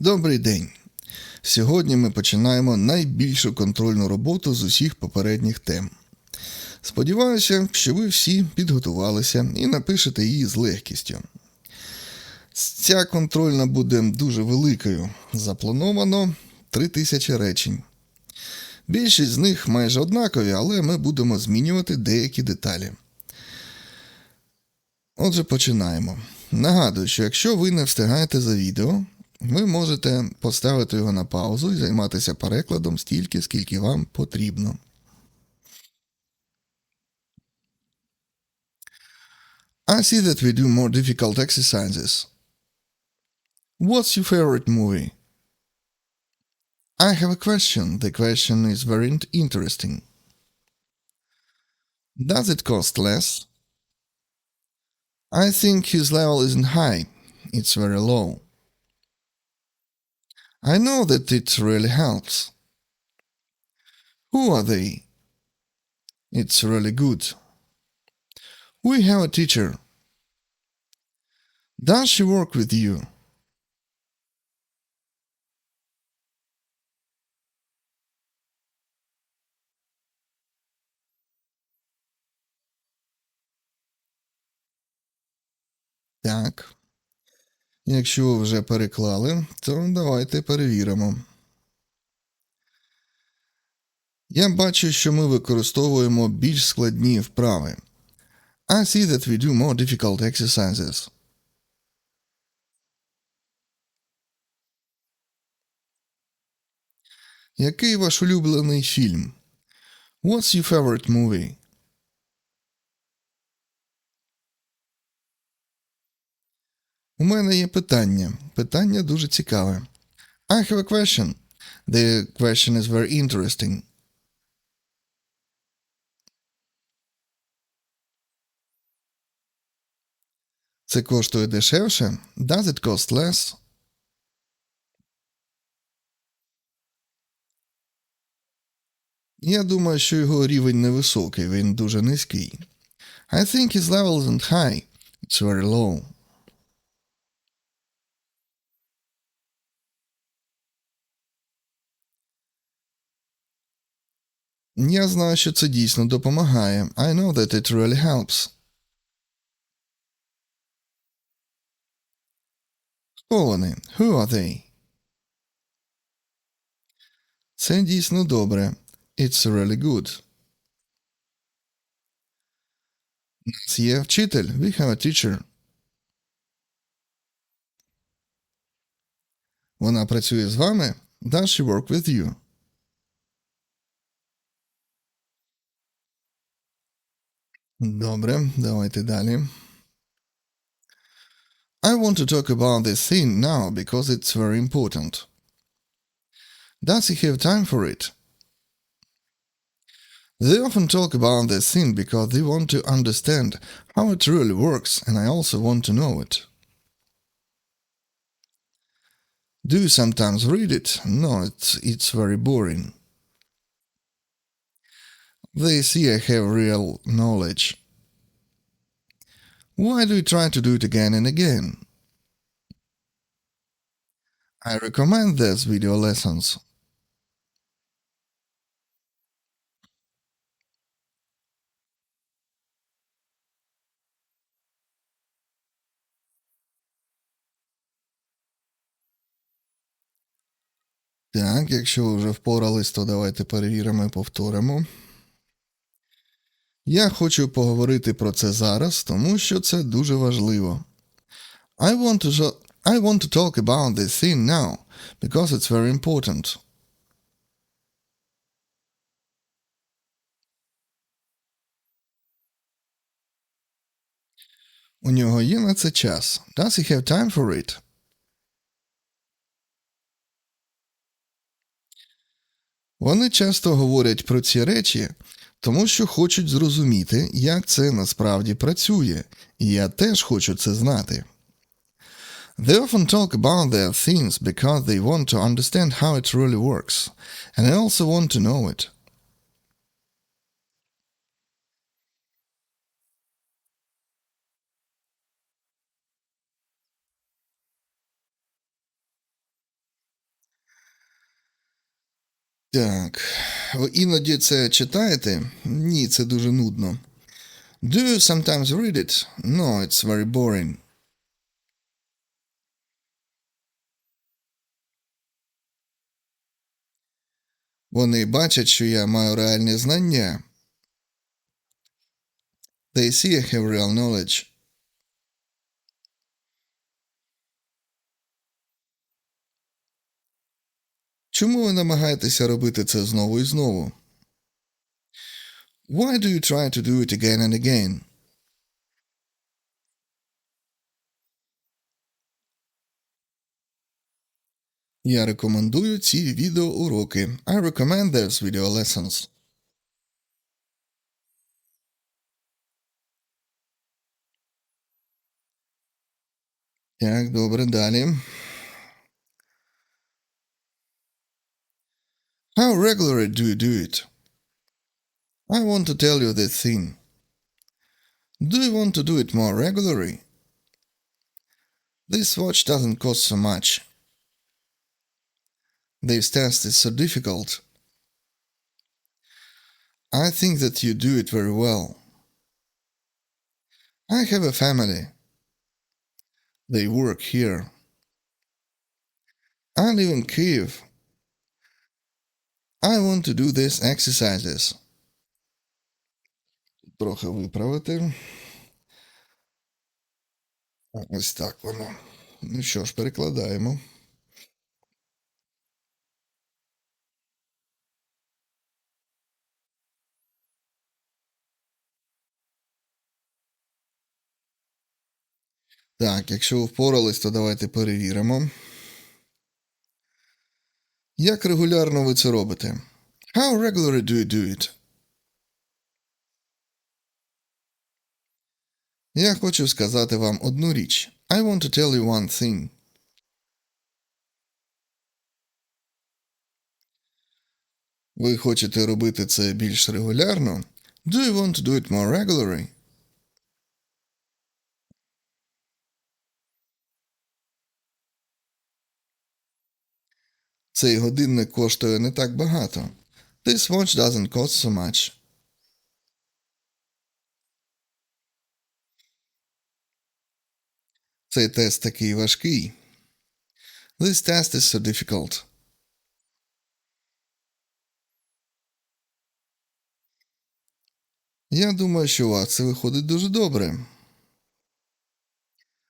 Добрий день. Сьогодні ми починаємо найбільшу контрольну роботу з усіх попередніх тем. Сподіваюся, що ви всі підготувалися і напишете її з легкістю. Ця контрольна буде дуже великою. Заплановано 3000 речень. Більшість з них майже однакові, але ми будемо змінювати деякі деталі. Отже, починаємо. Нагадую, що якщо ви не встигаєте за відео, ви можете поставити його на паузу і займатися перекладом стільки, скільки вам потрібно. I see that we do more difficult exercises. What's your favorite movie? I have a question. The question is very interesting. Does it cost less? I think his level isn't high. It's very low. I know that it really helps. Who are they? It's really good. We have a teacher. Does she work with you? Так. Якщо вже переклали, то давайте перевіримо. Я бачу, що ми використовуємо більш складні вправи. I see that we do more difficult exercises. Який ваш улюблений фільм? What's your favorite movie? У мене є питання. Питання дуже цікаве. I have a question. The question is very interesting. Це коштує дешевше? Does it cost less? Я думаю, що його рівень невисокий, він дуже низький. I think his level isn't high. It's very low. Я знаю, що це дійсно допомагає. I know that it really helps. Хто вони? Who are they? Це дійсно добре. It's really good. У нас є вчитель. We have a teacher. Вона працює з вами. Does she work with you? Добре, давайте далі. I want to talk about this thing now because it's very important. Does he have time for it? They often talk about this thing because they want to understand how it really works, and I also want to know it. Do you sometimes read it? No, it's, it's very boring. They see I have real knowledge. Why do you try to do it again and again? I recommend these video lessons. Так, якщо ви вже впорались, то давайте перевіримо і повторимо. Я хочу поговорити про це зараз, тому що це дуже важливо. I want to, I want to talk about this thing now, because it's very important. У нього є на це час. Does he have time for it? Вони часто говорять про ці речі, тому що хочуть зрозуміти, як це насправді працює, і я теж хочу це знати. They often talk about their things because they want to understand how it really works, and I also want to know it. Так. Ви іноді це читаєте? Ні, це дуже нудно. Do you sometimes read it? No, it's very boring. Вони бачать, що я маю реальні знання. They see I have real knowledge. Чому ви намагаєтеся робити це знову і знову? Why do you try to do it again and again? Я рекомендую ці відеоуроки. I recommend those video lessons. Так, добре, далі. How regularly do you do it? I want to tell you this thing. Do you want to do it more regularly? This watch doesn't cost so much. This test is so difficult. I think that you do it very well. I have a family. They work here. I live in Kiev. I want to do these exercises. Трохи виправити. Ось так воно. Ну що ж, перекладаємо. Так, якщо впорались, то давайте перевіримо. Як регулярно ви це робите? How regularly do you do it? Я хочу сказати вам одну річ. I want to tell you one thing. Ви хочете робити це більш регулярно? Do you want to do it more regularly? Цей годинник коштує не так багато. This watch doesn't cost so much. Цей тест такий важкий. This test is so difficult. Я думаю, що у вас це виходить дуже добре.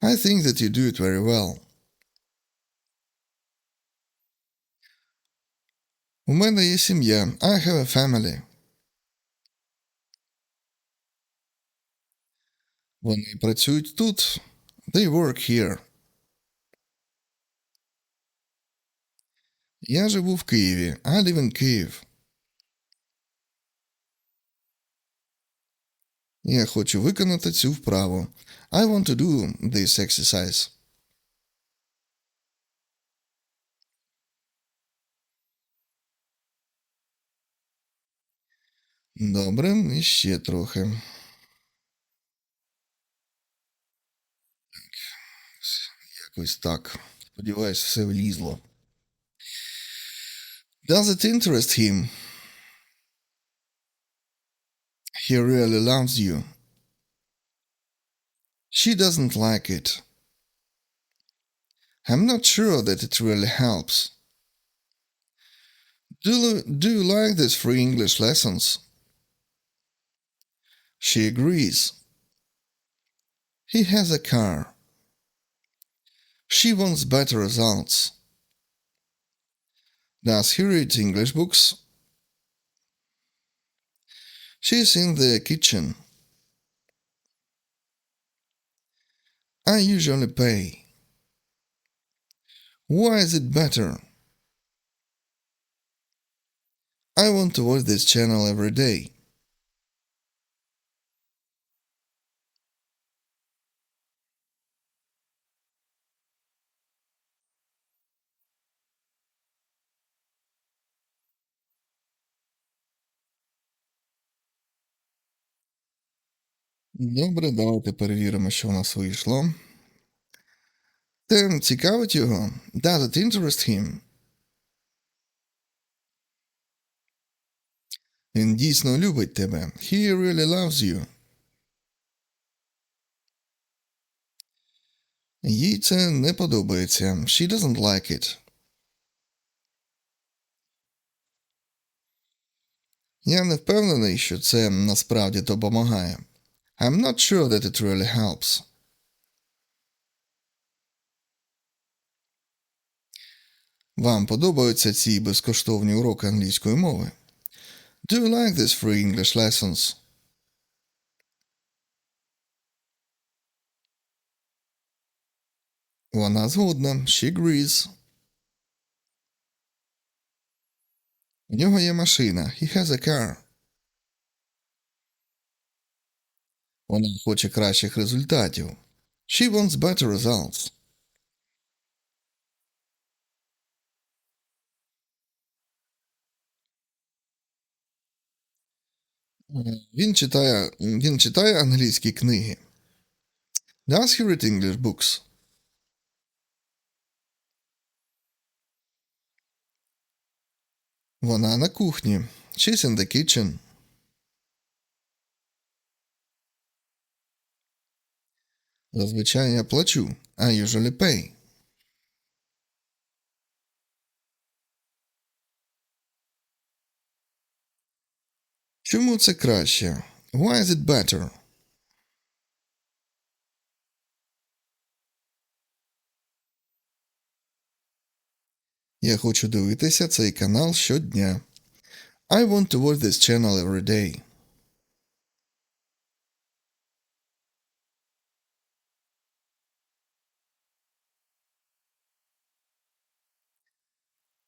I think that you do it very well. У мене є сім'я. I have a family. Вони працюють тут. They work here. Я живу в Києві. I live in Kyiv. Я хочу виконати цю вправу. I want to do this exercise. Добре, і ще трохи. Так, Якось так. Сподіваюсь, все влізло. Does it interest him? He really loves you. She doesn't like it. I'm not sure that it really helps. Do, do you like these free English lessons? She agrees. He has a car. She wants better results. Does he read English books? She's in the kitchen. I usually pay. Why is it better? I want to watch this channel every day. Добре, давайте перевіримо, що у нас вийшло. Тем цікавить його. Does it interest him? Він дійсно любить тебе. He really loves you. Їй це не подобається. She doesn't like it. Я не впевнений, що це насправді допомагає. I'm not sure that it really helps. Вам подобаються ці безкоштовні уроки англійської мови? Do you like these free English lessons? Вона згодна. She agrees. У нього є машина. He has a car. Вона хоче кращих результатів. She wants better results. Він читає, він читає англійські книги. Does he read English books? Вона на кухні. She's in the kitchen. Зазвичай я плачу. I usually pay. Чому це краще? Why is it better? Я хочу дивитися цей канал щодня. I want to watch this channel every day.